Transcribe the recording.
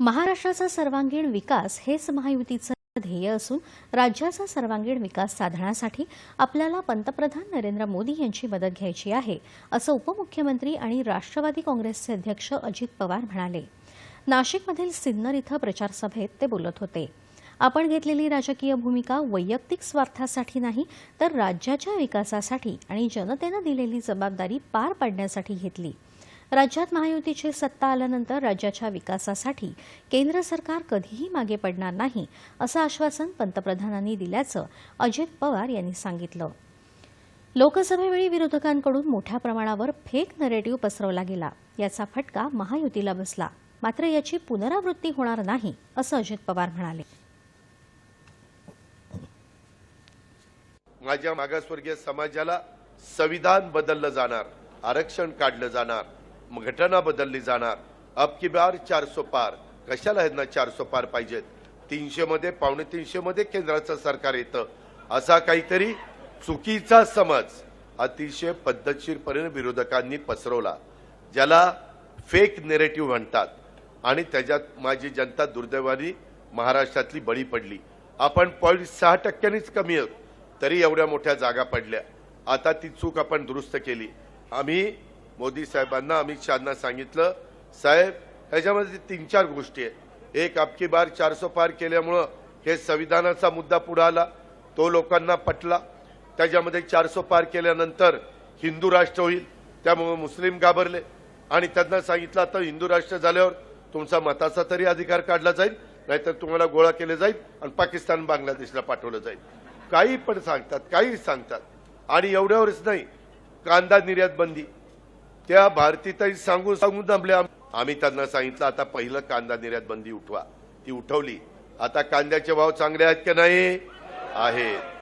महाराष्ट्राचा सर्वांगीण विकास हेच महायुतीचं ध्येय असून राज्याचा सर्वांगीण विकास साधण्यासाठी आपल्याला पंतप्रधान नरेंद्र मोदी यांची मदत घ्यायची आहे असं उपमुख्यमंत्री आणि राष्ट्रवादी काँग्रेसचे अध्यक्ष अजित पवार म्हणाले. नाशिकमधील सिन्नर इथं प्रचारसभेत ते बोलत होते. आपण घेतलेली राजकीय भूमिका वैयक्तिक स्वार्थासाठी नाही तर राज्याच्या विकासासाठी आणि जनतेनं दिलेली जबाबदारी पार पाडण्यासाठी घेतली. राज्यात महायुतीची सत्ता आल्यानंतर राज्याच्या विकासासाठी केंद्र सरकार कधीही मागे पडणार नाही असं आश्वासन पंतप्रधानांनी दिल्याचं अजित पवार यांनी सांगितलं. लोकसभेवेळी विरोधकांकडून मोठ्या प्रमाणावर फेक नरेटिव्ह पसरवला गेला. याचा फटका महायुतीला बसला. मात्र याची पुनरावृत्ती होणार नाही असं अजित पवार म्हणाले. माझ्या मागासवर्गीय समाजाला संविधान बदललं जाणार आरक्षण काढलं जाणार. घटना बदलली जाणार. अब की बार चारसो पार. कशाला ह्यांना चारसो पार पाहिजेत? तीनशे मध्ये पावणे तीनशे मध्ये केंद्राचं सरकार येतं. असा काहीतरी चुकीचा समज अतिशय पद्धतशीरपणे विरोधकांनी पसरवला ज्याला फेक नेरेटिव्ह म्हणतात. आणि त्याच्यात माझी जनता दुर्दैवानी महाराष्ट्रातली बळी पडली. आपण पॉईंट सहा टक्क्यांनीच कमी आहोत तरी एवढ्या मोठ्या जागा पडल्या. आता ती चूक आपण दुरुस्त केली. आम्ही मोदी साहेबांना अमित शहाना सांगितलं साहेब त्याच्यामध्ये तीन चार गोष्टी आहेत. एक अबकी बार चारसो पार केल्यामुळं हे संविधानाचा मुद्दा पुढे आला तो लोकांना पटला. त्याच्यामध्ये चारसो पार केल्यानंतर हिंदू राष्ट्र होईल त्यामुळे मुस्लिम घाबरले. आणि त्यांना सांगितलं आता हिंदू राष्ट्र झाल्यावर तुमचा मताचा तरी अधिकार काढला जाईल नाहीतर तुम्हाला गोळा केले जाईल आणि पाकिस्तान बांगलादेशला पाठवलं जाईल. काही पण सांगतात काही सांगतात. आणि एवढ्यावरच नाही कांदा निर्यात बंदी. त्या भारतीताई सांगून सांगून जमल्या आम्ही त्यांना सांगितलं आता पहिलं कांदा निर्यात बंदी उठवा. ती उठवली. आता कांद्याचे भाव चांगले आहेत की नाही? आहेत.